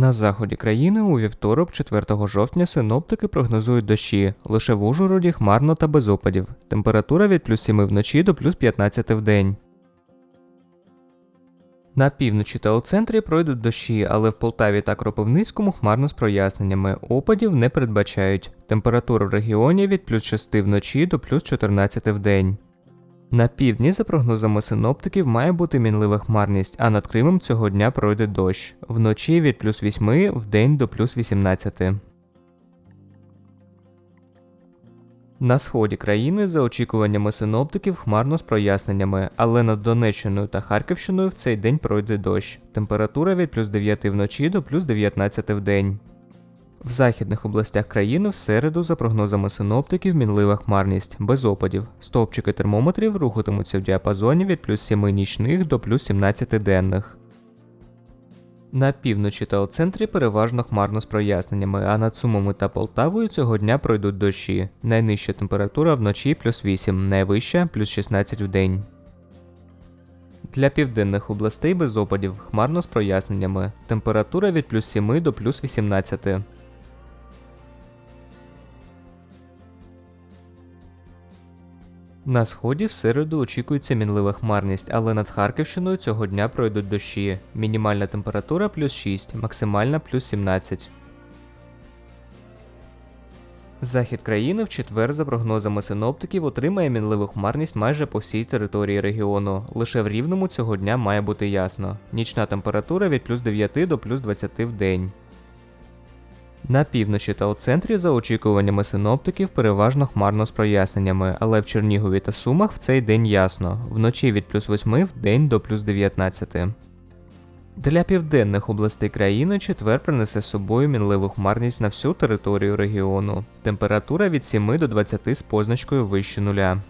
На заході країни у вівторок, 4 жовтня, синоптики прогнозують дощі. Лише в Ужгороді хмарно та без опадів. Температура від плюс 7 вночі до плюс 15 в день. На півночі та у центрі пройдуть дощі, але в Полтаві та Кропивницькому хмарно з проясненнями. Опадів не передбачають. Температура в регіоні від плюс 6 вночі до плюс 14 в день. На півдні, за прогнозами синоптиків, має бути мінлива хмарність, а над Кримом цього дня пройде дощ. Вночі від плюс 8 в день до плюс 18. На сході країни, за очікуваннями синоптиків, хмарно з проясненнями, але над Донеччиною та Харківщиною в цей день пройде дощ. Температура від плюс 9 вночі до плюс 19 в день. В західних областях країни в середу, за прогнозами синоптиків, мінлива хмарність, без опадів. Стовпчики термометрів рухатимуться в діапазоні від плюс 7 нічних до плюс 17 денних. На півночі та у центрі переважно хмарно з проясненнями, а над Сумами та Полтавою цього дня пройдуть дощі. Найнижча температура вночі плюс 8, найвища плюс 16 в день. Для південних областей без опадів хмарно з проясненнями. Температура від плюс 7 до плюс 18. На сході в середу очікується мінлива хмарність, але над Харківщиною цього дня пройдуть дощі. Мінімальна температура плюс 6, максимальна плюс 17. Захід країни в четвер, за прогнозами синоптиків, отримає мінливу хмарність майже по всій території регіону. Лише в рівному цього дня має бути ясно. Нічна температура від плюс 9 до плюс 20 в день. На півночі та у центрі, за очікуваннями синоптиків, переважно хмарно з проясненнями, але в Чернігові та Сумах в цей день ясно. Вночі від плюс 8 в день до плюс 19. Для південних областей країни четвер принесе з собою мінливу хмарність на всю територію регіону. Температура від 7 до 20 з позначкою вище нуля.